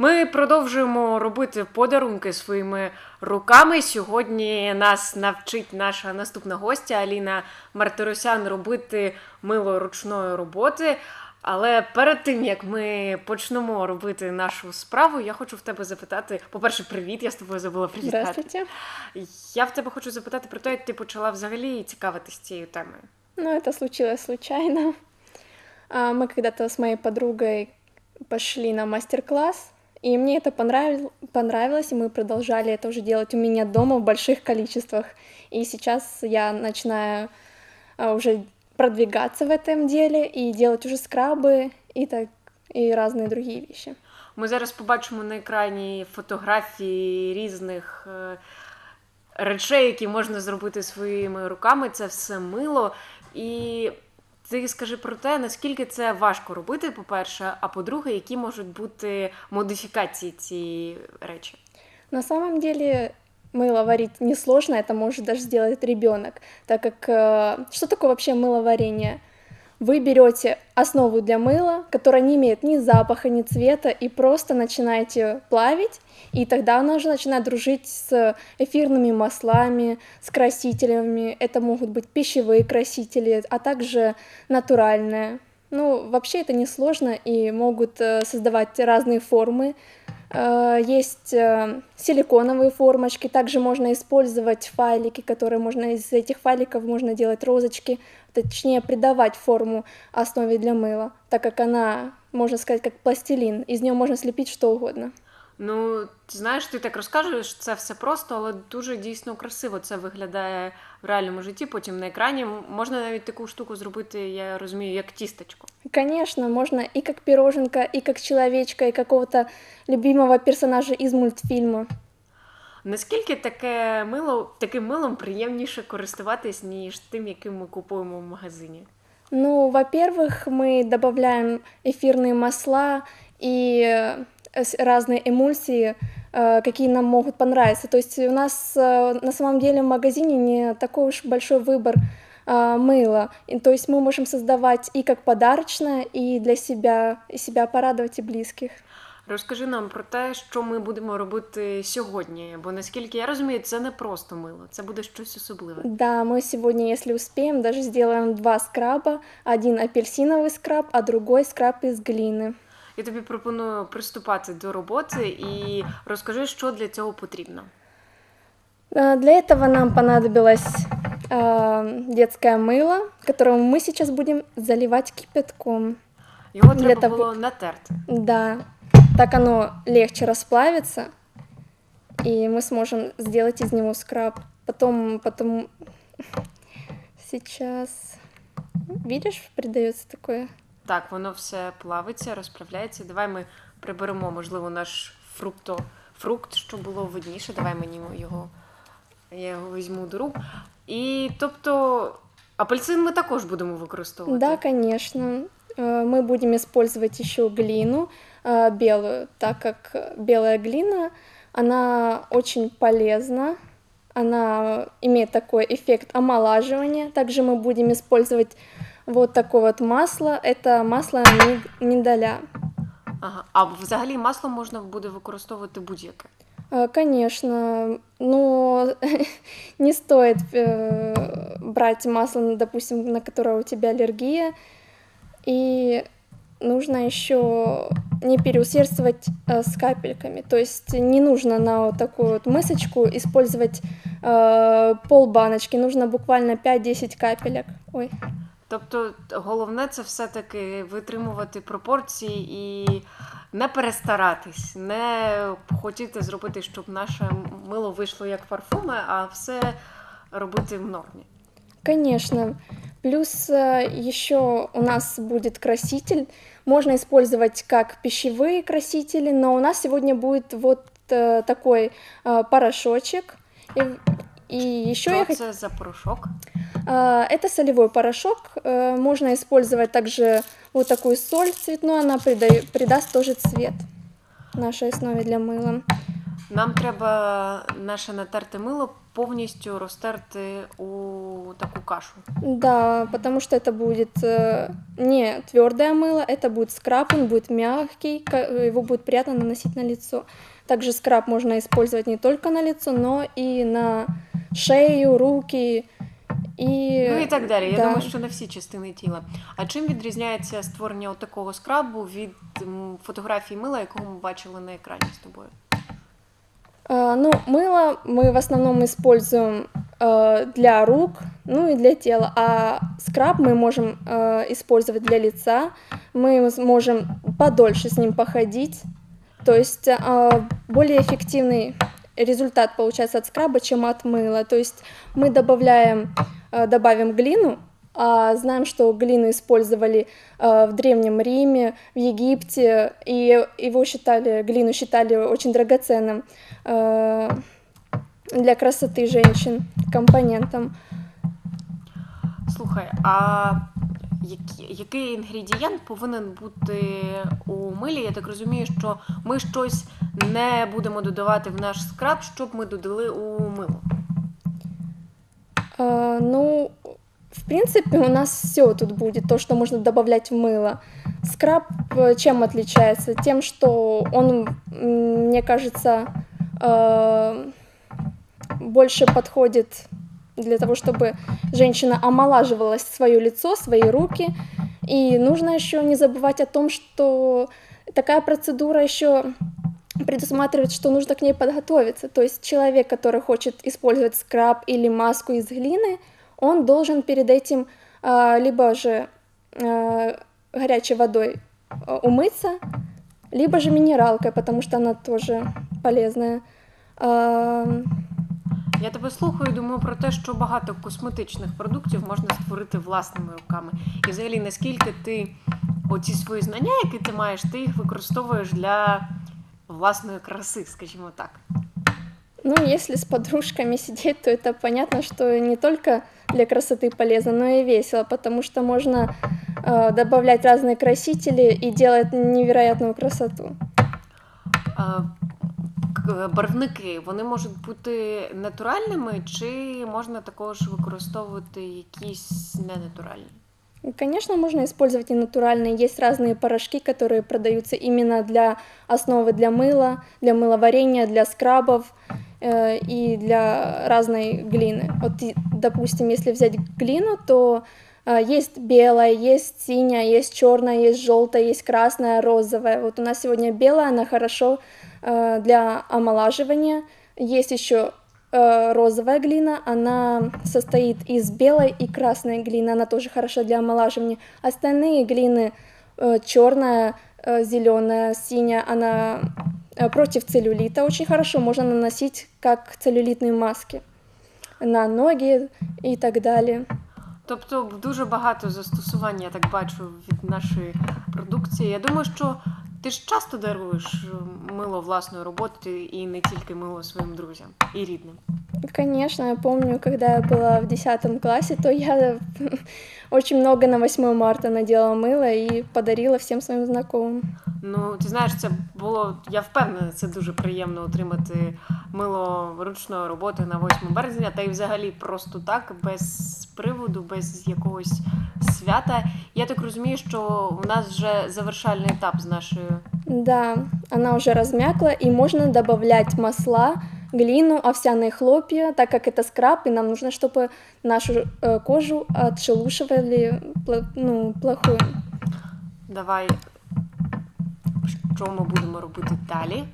Ми продовжуємо робити подарунки своїми руками. Сьогодні нас навчить наша наступна гостя Аліна Мартиросян робити мило ручної роботи. Але перед тим як ми почнемо робити нашу справу, я хочу в тебе запитати: по-перше, привіт, я з тобою забула привітати. Здравствуйте. Я в тебе хочу запитати про те, як ти почала взагалі цікавитись цією темою. Ну, это случилось случайно. Мы когда-то с моей подругой пошли на мастер-класс, и мне это понравил- понравилось, и мы продолжали это уже делать у меня дома в больших количествах. И сейчас я начинаю а, уже продвигаться в этом деле и делать уже скрабы и так и разные другие вещи. Ми зараз побачимо на екрані фотографії різних е, речей, які можна зробити своїми руками. Це все мило. І ти скажи про те, наскільки це важко робити, по-перше, а по-друге, які можуть бути модифікації цієї речі. На самом деле мыло варить несложно, это может даже сделать ребенок, так как э, что такое вообще мыловарение? Вы берете основу для мыла, которая не имеет ни запаха, ни цвета, и просто начинаете плавить, и тогда она уже начинает дружить с эфирными маслами, с красителями. Это могут быть пищевые красители, а также натуральные. Ну, вообще это несложно, и могут э, создавать разные формы, Есть э, силиконовые формочки, также можно использовать файлики, которые можно из этих файликов можно делать розочки, точнее придавать форму основе для мыла, так как она, можно сказать, как пластилин, из нее можно слепить что угодно. Ну, ти знаєш, ти так розкажеш, це все просто, але дуже дійсно красиво це виглядає в реальному житті. Потім на екрані можна навіть таку штуку зробити, я розумію, як тістечко. Конечно, можно и как пироженка, и как человечка, и какого-то любимого персонажа из мультфильма. Наскільки таке мило, таким милом приємніше користуватись, ніж тим, яким ми купуємо в магазині? Ну, во-первых, мы добавляем эфирные масла и э, с- разные эмульсии, э, какие нам могут понравиться. То есть у нас э, на самом деле в магазине не такой уж большой выбор а, мыла. И, то есть мы можем создавать и как подарочное, и для себя, и себя порадовать, и близких. Розкажи нам про те, що ми будемо робити сьогодні, бо наскільки я розумію, це не просто мило, це буде щось особливе. Да, мы сегодня, если успеем, даже сделаем два скраба. Один апельсиновый скраб, а другой скраб из глины. Я тобі пропоную приступати до роботи і розкажи, що для цього потрібно. А, Для этого нам понадобилось а, детское мыло, которое мы сейчас будем заливать кипятком. Його Для треба того- було натерти. Да, так оно легче расплавится, и мы сможем сделать из него скраб. Потом, потом сейчас, видишь, придается такое. Так, воно все плавиться, розправляється. Давай ми приберемо, можливо, наш фрукто, фрукт, щоб було видніше. Давай мені його. Я його візьму до рук. І тобто апельсин ми також будемо використовувати. Да, конечно. Э, Мы будем использовать еще глину э, белую, так как белая глина, она очень полезна, она имеет такой эффект омолаживания. Также мы будем использовать вот такое вот масло, это масло ми- миндаля. Ага. А взагалі масло можна буде використовувати будь-яке. Э, Конечно, но не стоит э, брать масло, допустим, на которое у тебя аллергия. И нужно еще не переусердствовать э, с капельками. То есть не нужно на вот такую вот мысочку использовать э, пол баночки, нужно буквально 5-10 капелек. Ой. Тобто, головне це все-таки витримувати пропорції і не перестаратись, не хотіти зробити, щоб наше мило вийшло як парфуми, а все робити в нормі. Конечно. Плюс еще у нас будет краситель. Можно использовать как пищевые красители, но у нас сегодня будет вот э, такой э, порошочек. И, еще я хот- це за порошок? А, Это солевой порошок. Э, Можно использовать также вот такую соль цветную, она прида- придаст тоже цвет нашей основе для мыла. Нам треба наше натерте мило повністю розтерти у таку кашу. Да, потому что это будет э, не твердое мыло, это будет скраб, он будет мягкий, его будет приятно наносить на лицо. Также скраб можно использовать не только на лицо, но и на шею, руки и... Ну і так далі. Я да. думаю, що на всі частини тіла. А чим відрізняється створення такого скрабу від м, фотографії мила, якого ми бачили на екрані з тобою? А, ну, мыло мы в основном используем э, для рук, ну и для тела, а скраб мы можем э, использовать для лица, мы можем подольше с ним походить, то есть э, более эффективный результат получается от скраба, чем от мыла. То есть мы добавляем, э, добавим глину, а знаем, что глину использовали э, в Древнем Риме, в Египте, и его считали, глину считали очень драгоценным для красоты женщин компонентом. Слухай, а який інгредієнт повинен бути у милі? Я так розумію, що ми щось не будемо додавати в наш скраб, щоб ми додали у мило. А, ну, в принципе, у нас все тут будет, то, что можно добавлять в мыло. Скраб э, чем отличается? Тем, что он, м, мне кажется, э, больше подходит для того, чтобы женщина омолаживала свое лицо, свои руки. И нужно еще не забывать о том, что такая процедура еще предусматривает, что нужно к ней подготовиться. То есть человек, который хочет использовать скраб или маску из глины, он должен перед этим а, либо же а, горячей водой а, умыться, либо же минералкой, потому что она тоже полезная. А, Я тебе слухаю і думаю про те, що багато косметичних продуктів можна створити власними руками. І взагалі, наскільки ти оці свої знання, які ти маєш, ти їх використовуєш для власної краси, скажімо так. Ну, если с подружками сидеть, то это понятно, что не только для красоты полезно, но и весело, потому что можно э, добавлять разные красители и делать невероятную красоту. Барвники вони можуть бути натуральними, чи можна також використовувати якісь ненатуральні? И, Конечно, можно использовать и натуральные. Есть разные порошки, которые продаются именно для основы для мыла, для мыловарения, для скрабов э, и для разной глины. Вот, допустим, если взять глину, то э, есть белая, есть синяя, есть черная, есть желтая, есть красная, розовая. Вот у нас сегодня белая, она хорошо для омолаживания. Есть еще э, розовая глина, она состоит из белой и красной глины, она тоже хороша для омолаживания. Остальные глины черная, зеленая, синяя, она э, против целлюлита очень хорошо, можно наносить как целлюлитные маски на ноги и так далее. Тобто дуже багато застосувань, я так бачу, від нашої продукції. Я думаю, що ти ж часто даруєш е, мило власної роботи і не тільки мило своїм друзям і рідним. Конечно, я помню, когда я была в 10 классе, то я очень много на 8 марта надела мыло и подарила всем своим знакомым. Ну, ти знаєш, це було, я впевнена, це дуже приємно отримати мило ручної роботи на 8 березня, та й взагалі просто так, без приводу, без якогось свята. Я так розумію, що у нас вже завершальний етап з нашою Да, она уже размякла, и можно добавлять масла, глину, овсяные хлопья, так как это скраб, и нам нужно, чтобы нашу кожу отшелушивали ну, плохую. Давай, що ми будемо робити далі?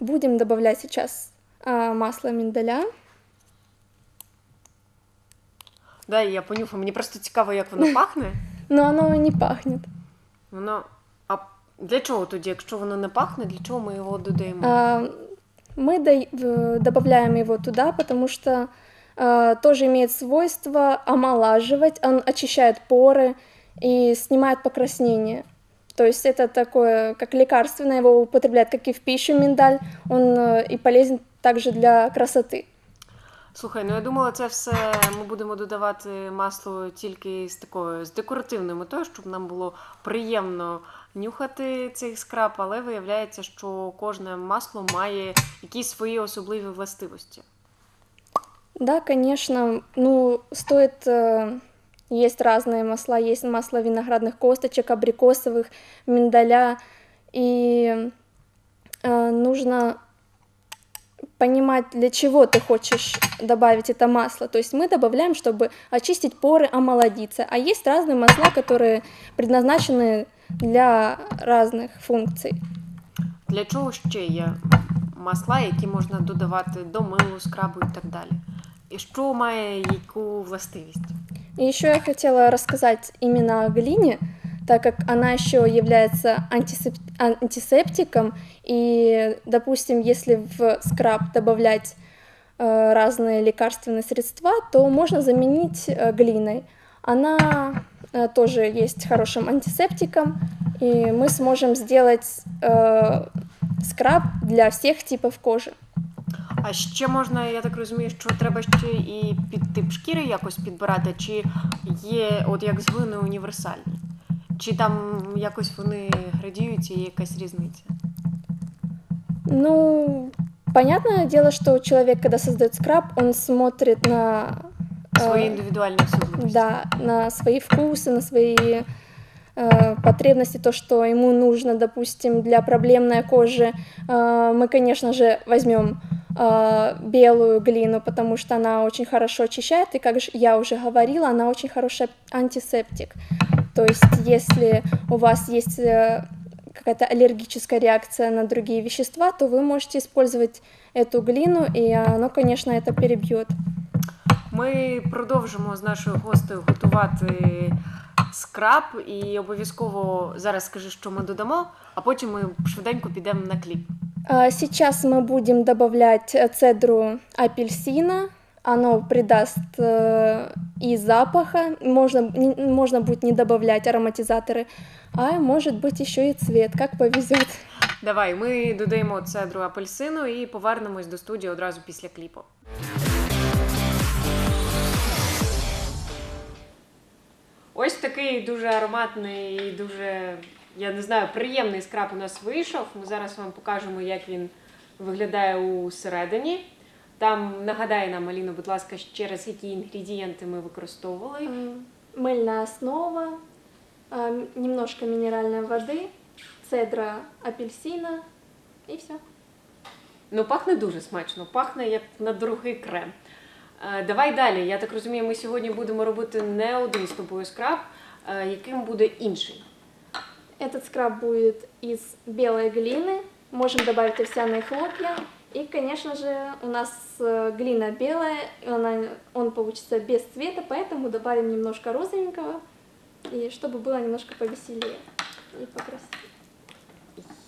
Будем добавлять сейчас а, масло миндаля. Да, я понюхаю. Мені просто цікаво, як воно пахне. Но оно не пахнет. Воно. А для чого тоді, якщо воно не пахне, для чого ми його додаємо? А, мы дай- в- добавляем его туда, потому что а, тоже имеет свойство омолаживать, он очищает поры и снимает покраснение. То есть это такое, как лекарственное, его употребляют как и в пищу миндаль, он э, и полезен также для красоты. Слухай, ну я думала, це все ми будемо додавати масло тільки з такою з декоративною метою, щоб нам було приємно нюхати цей скраб, але виявляється, що кожне масло має якісь свої особливі властивості. Да, конечно, ну, стоит... э, есть разные масла, есть масло виноградных косточек, абрикосовых, миндаля, и э, нужно понимать, для чего ты хочешь добавить это масло. То есть мы добавляем, чтобы очистить поры, омолодиться. А есть разные масла, которые предназначены для разных функций. Для чого ще є масла, які можна додавати до милу, скрабу і так далі? І що має яку властивість? И еще я хотела рассказать именно о глине, так как она еще является антисеп- антисептиком. И, допустим, если в скраб добавлять э, разные лекарственные средства, то можно заменить э, глиной. Она э, тоже есть хорошим антисептиком, и мы сможем сделать э, скраб для всех типов кожи. А ще можна, я так розумію, що треба ще і під тип шкіри якось підбирати, чи є, от як з глиною універсальні? Чи там якось вони градіюються, є якась різниця? Ну, понятное дело, что человек, когда создает скраб, он смотрит на э, Свої індивідуальні особливості. да, на свои вкусы, на свои э, потребности, то, что ему нужно, допустим, для проблемной кожи. Э, мы, конечно же, возьмем э, белую глину, потому что она очень хорошо очищает, и, как же я уже говорила, она очень хороший антисептик. То есть, если у вас есть э, какая-то аллергическая реакция на другие вещества, то вы можете использовать эту глину, и оно, конечно, это перебьет. Ми продовжимо з нашою гостею готувати скраб і обов'язково зараз скажи, що ми додамо, а потім ми швиденько підемо на кліп. А, Сейчас мы будем добавлять э, цедру апельсина. Оно придаст э, и запаха. Можно, не- можно будет не добавлять ароматизаторы, а может быть еще и цвет, как повезет. Давай, ми додаємо цедру апельсину і повернемось до студії одразу після кліпу. Ось такий дуже ароматний і дуже, я не знаю, приємний скраб у нас вийшов. Ми зараз вам покажемо, як він виглядає усередині. Там нагадає нам Аліна, будь ласка, ще раз, які інгредієнти ми використовували. М, Мыльная основа, а, м- немножко минеральной воды, цедра апельсина и все. Ну, пахне дуже смачно, пахне як на дорогий крем. Е, Давай далі. Я так розумію, ми сьогодні будемо робити не один з тобою скраб, е, яким буде інший. Этот скраб будет из белой глины. Можем добавить овсяные хлопья. И, конечно же, у нас э, глина белая, и она, он получится без цвета, поэтому добавим немножко розовенького, и чтобы было немножко повеселее и покрасивее.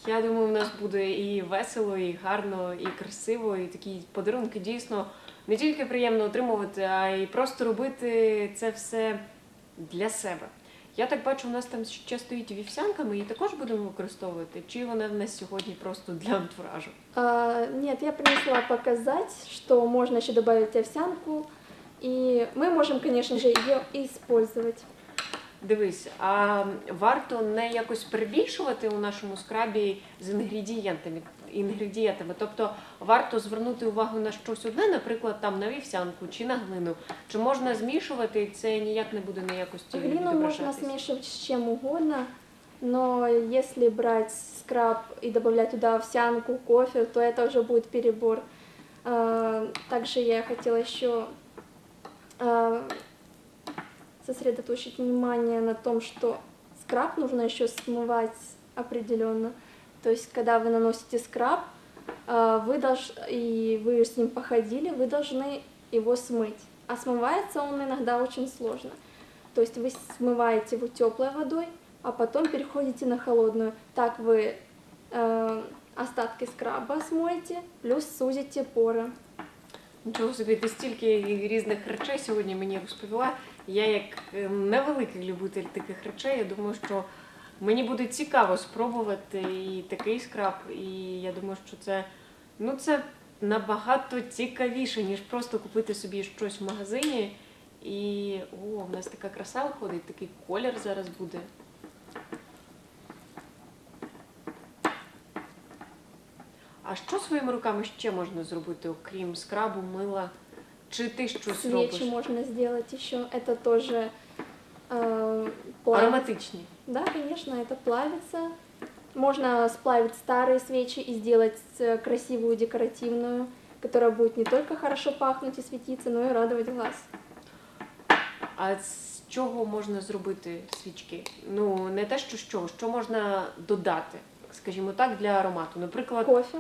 Я думаю, у нас буде і весело, і гарно, і красиво, і такі подарунки дійсно не тільки приємно отримувати, а й просто робити це все для себе. Я так бачу, у нас там ще стоїть вівсянка, ми її також будемо використовувати, чи вона в нас сьогодні просто для антуражу? А, нет, я принесла показать, что можно еще добавить овсянку, и мы можем, конечно же, ее использовать. Дивись, а варто не якось перебільшувати у нашому скрабі з інгредієнтами. Інгредієнтами. Тобто варто звернути увагу на щось одне, наприклад, там на вівсянку чи на глину. Чи можна змішувати, і це ніяк не буде на якості Глину відображатись? смешивать с чем угодно, но если брать скраб и добавлять туда овсянку, кофе, то это уже будет перебор. А, Также я хотела еще а, сосредоточить внимание на том, что скраб нужно еще смывать определенно. То есть, когда вы наносите скраб, а, вы долж... и вы с ним походили, вы должны его смыть. А смывается он иногда очень сложно. То есть вы смываете его теплой водой, а потом переходите на холодную. Так вы э, остатки скраба смоете, плюс сузите поры. Нічого собі, ти стільки різних речей сьогодні мені розповіла. Я як е, невеликий любитель таких речей, я думаю, що мені буде цікаво спробувати і такий скраб, і я думаю, що це, ну це набагато цікавіше, ніж просто купити собі щось в магазині. І о, в нас така краса виходить, такий колір зараз буде. А що своїми руками ще можна зробити, окрім скрабу, мила? Чи ти щось Свечи робиш? можно сделать еще. Это тоже э, плавится. Ароматичні. Да, конечно, это плавится. Можно сплавить старые свечи и сделать э, красивую декоративную, которая будет не только хорошо пахнуть и светиться, но и радовать глаз. А з чого можна зробити свічки? Ну, не те, що з чого, що можна додати, скажімо так, для аромату. Наприклад, Кофе.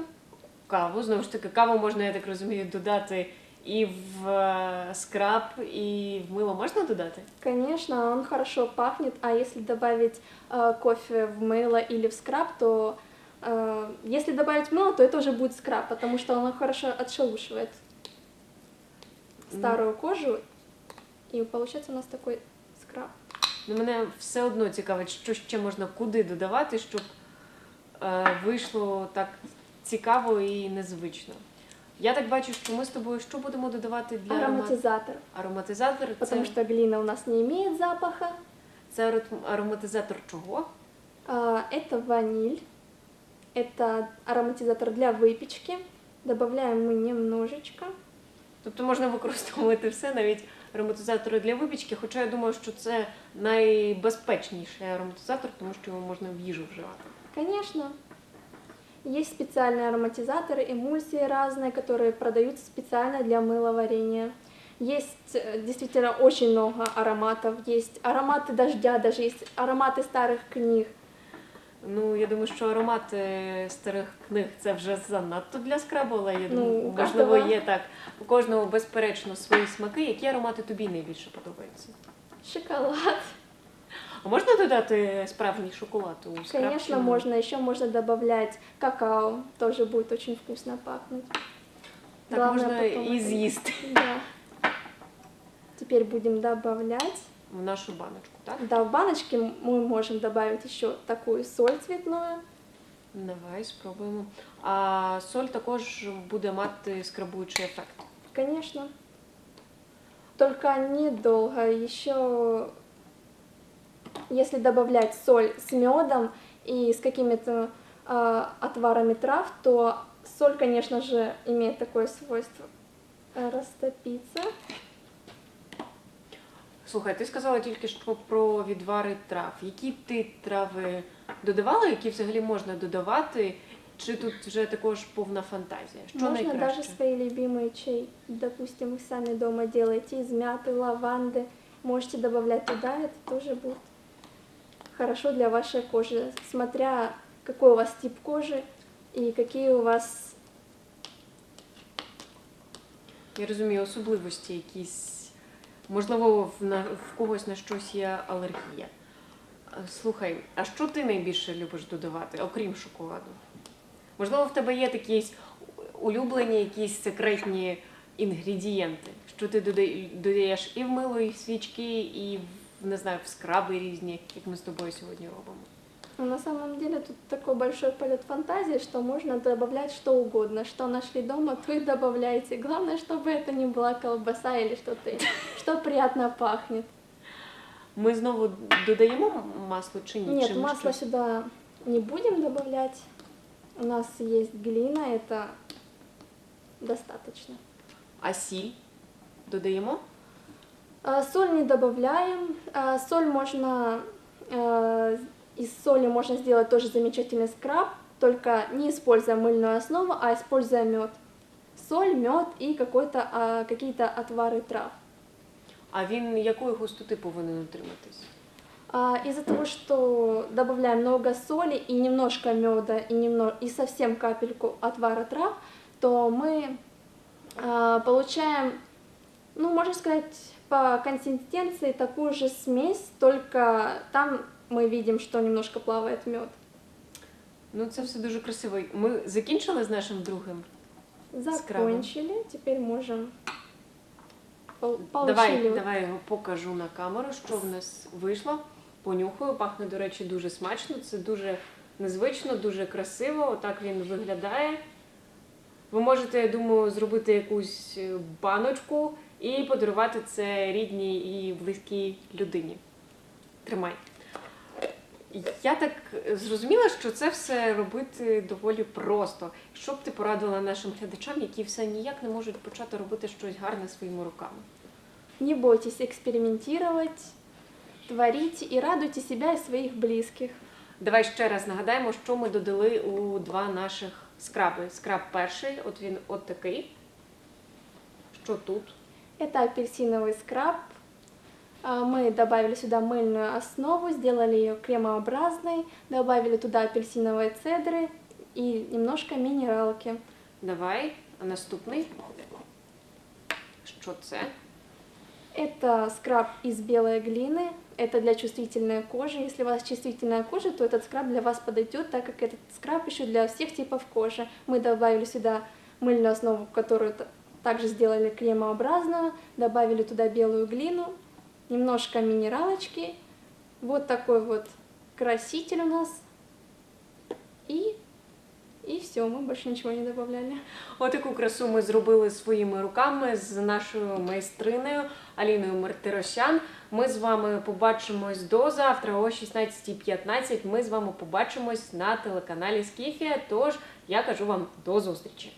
каву. Знову ж таки, каву можна, я так розумію, додати і в е, скраб, і в мило можна додати? Конечно, он хорошо пахнет, а если добавить э, кофе в мыло или в скраб, то э, если добавить мыло, то это уже будет скраб, потому что он хорошо отшелушивает старую кожу, и получается у нас такой скраб. Ну, мене все одно цікавить, що ще можна куди додавати, щоб е, вийшло так цікаво і незвично. Я так бачу, що ми з тобою що будемо додавати для аромат... Ароматизатор, ароматизатор? потому Це, что глина у нас не имеет запаха. це аро- ароматизатор чого? А, Это ваниль, это ароматизатор для выпечки. Добавляем мы немножечко. Тобто можна використовувати все, навіть ароматизатори для випічки, хоча я думаю, що це найбезпечніший ароматизатор, тому що його можна в їжу вживати. Конечно. Есть специальные ароматизаторы, эмульсии разные, которые продаются специально для мыловарения. Есть э, действительно очень много ароматов. Есть ароматы дождя, даже есть ароматы старых книг. Ну, я думаю, що аромати старих книг це вже занадто для скрабу, але я Ну, думаю, у можливо, кожного- є так. У кожного, безперечно, свої смаки. Які аромати тобі найбільше подобаються? Шоколад. А можна додати справжній шоколад у скраб? чи Конечно, ні? можно. Еще можно добавлять какао. Тоже будет очень вкусно пахнуть. Так Главное можна потом і это- з'їсти Да. Теперь будем добавлять. в нашу баночку, так? Да, в баночке мы можем добавить еще такую соль цветную. Давай спробуємо. А соль також буде мати скрабуючий ефект. Конечно. Только недолго. Еще, если добавлять соль с медом и с какими-то а, отварами трав, то соль, конечно же, имеет такое свойство э, растопиться. Слухай, ти сказала тільки що про відвари трав. Які ти трави додавала, які взагалі можна додавати? Чи тут вже також повна фантазія? Що Можно найкраще? даже свои любимые чай, допустим, вы сами дома делаете из мяты, лаванды, можете добавлять туда, это тоже будет хорошо для вашей кожи, смотря какой у вас тип кожи и какие у вас Я розумію, особливості якісь. Можливо, в, на, в когось на щось є алергія. Е, Слухай, а що ти найбільше любиш додавати, окрім шоколаду? Можливо, в тебе є якісь улюблені, якісь секретні інгредієнти, що ти додаєш і в мило, і в свічки, і не знаю, в скраби різні, як ми з тобою сьогодні робимо. Ну, На самом деле тут такой большой полет фантазии, что можно добавлять что угодно. Что нашли дома, то и добавляйте. Главное, чтобы это не была колбаса или что-то, что приятно пахнет. Ми знову додаємо масло чи ні? Нет, Чи ми масла щось- сюда не будем добавлять. У нас есть глина, это достаточно. А сіль додаємо? А, Соль не добавляем. А, Соль можно... а, Из соли можно сделать тоже замечательный скраб, только не используя мыльную основу, а используя мед. Соль, мед и какой-то, какие-то отвары трав. А він якої густоти повинен утриматись? Из-за того, что добавляем много соли и немножко меда и, немного, и совсем капельку отвара трав, то мы получаем, ну, можно сказать, по консистенции такую же смесь, только там мы видим, что немножко плавает мед. Ну, це все дуже красиво. Ми закінчили з нашим другим. Закончили, теперь можем пол- Давай, получили вот давай його покажу на камеру, що в нас вийшло. Понюхаю, пахне, до речі, дуже смачно. Це дуже незвично, дуже красиво. Отак він виглядає. Ви можете, я думаю, зробити якусь е, баночку І подарувати це рідній і близькій людині. Тримай. Я так зрозуміла, що це все робити доволі просто. Що б ти порадила нашим глядачам, які все ніяк не можуть почати робити щось гарне своїми руками? Не бойтесь экспериментировать, творить и радуйте себя и своих близких. Давай ще раз нагадаємо, що ми додали у два наших скраби. Скраб перший, от він от такий. Що тут? Это апельсиновый скраб. А, Мы добавили сюда мыльную основу, сделали ее кремообразной, добавили туда апельсиновые цедры и немножко минералки. Давай, а наступний. Що це? Это скраб из белой глины. Это для чувствительной кожи. Если у вас чувствительная кожа, то этот скраб для вас подойдет, так как этот скраб еще для всех типов кожи. Мы добавили сюда мыльную основу, которую также сделали кремообразную, добавили туда белую глину, немножко минералочки. Вот такой вот краситель у нас. И, и все, мы больше ничего не добавляли. Отаку красу ми зробили своїми руками з нашою майстринею Аліною Мартиросян. Ми з вами побачимось до завтра о 16.15. Ми з вами побачимось на телеканалі Скіфія. Тож я кажу вам до зустрічі.